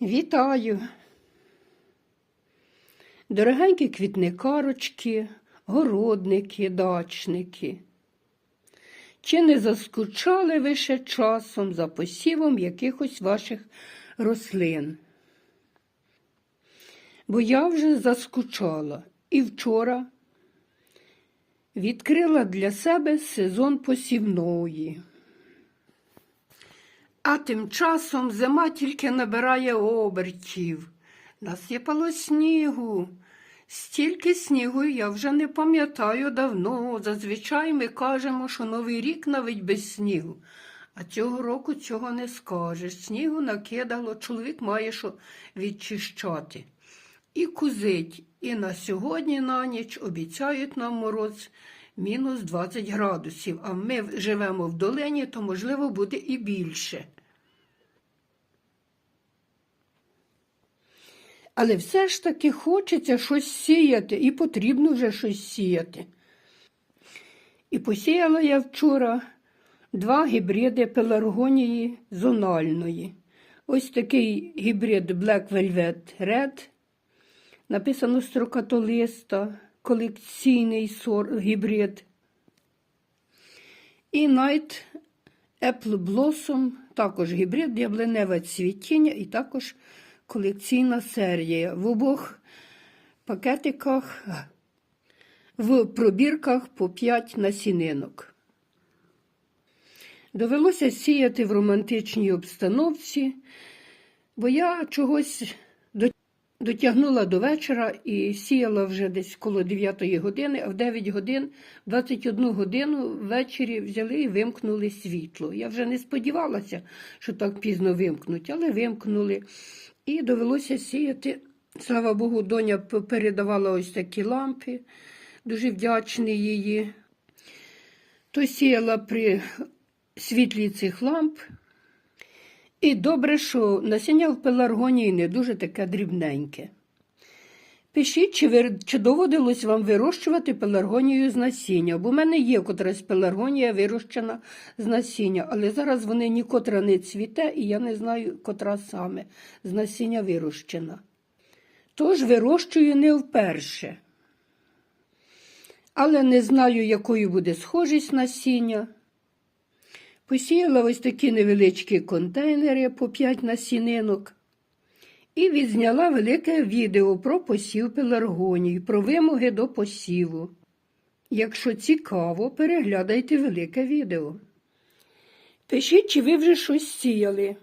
Вітаю! Дорогенькі квітникарочки, городники, дачники. Чи не заскучали ви ще часом за посівом якихось ваших рослин? Бо я вже заскучала і вчора відкрила для себе сезон посівної. А тим часом зима тільки набирає обертів. Насипало снігу. Стільки снігу я вже не пам'ятаю давно. Зазвичай ми кажемо, що Новий рік навіть без снігу. А цього року цього не скажеш. Снігу накидало, чоловік має що відчищати. І кузить. І на сьогодні на ніч обіцяють нам мороз мінус 20 градусів, а ми живемо в долині, то можливо буде і більше. Але все ж таки хочеться щось сіяти, і потрібно вже щось сіяти. І посіяла я вчора два гібриди пеларгонії зональної. Ось такий гібрид Black Velvet Red. Написано строкатолиста, колекційний сор, гібрид. І Night Apple Blossom, також гібрид, яблуневе цвітіння і також колекційна серія. В обох пакетиках, в пробірках по 5 насінинок. Довелося сіяти в романтичній обстановці, бо я чогось дотягнула до вечора і сіяла вже десь коло 9 години, а в 9 годин, 21 годину ввечері взяли і вимкнули світло. Я вже не сподівалася, що так пізно вимкнуть, але вимкнули. І довелося сіяти. Слава Богу, доня передавала ось такі лампи, дуже вдячний її. То сіяла при світлі цих ламп. І добре, що насіння в пеларгонії не дуже таке дрібненьке. Пишіть, чи, ви, чи доводилось вам вирощувати пеларгонію з насіння, бо в мене є котрась пеларгонія вирощена з насіння, але зараз вони нікотра не цвіте, і я не знаю, котра саме з насіння вирощена. Тож вирощую не вперше. Але не знаю, якою буде схожість насіння. Посіяла ось такі невеличкі контейнери по 5 насінинок і відзняла велике відео про посів пеларгоній, про вимоги до посіву. Якщо цікаво, переглядайте велике відео. Пишіть, чи ви вже щось сіяли.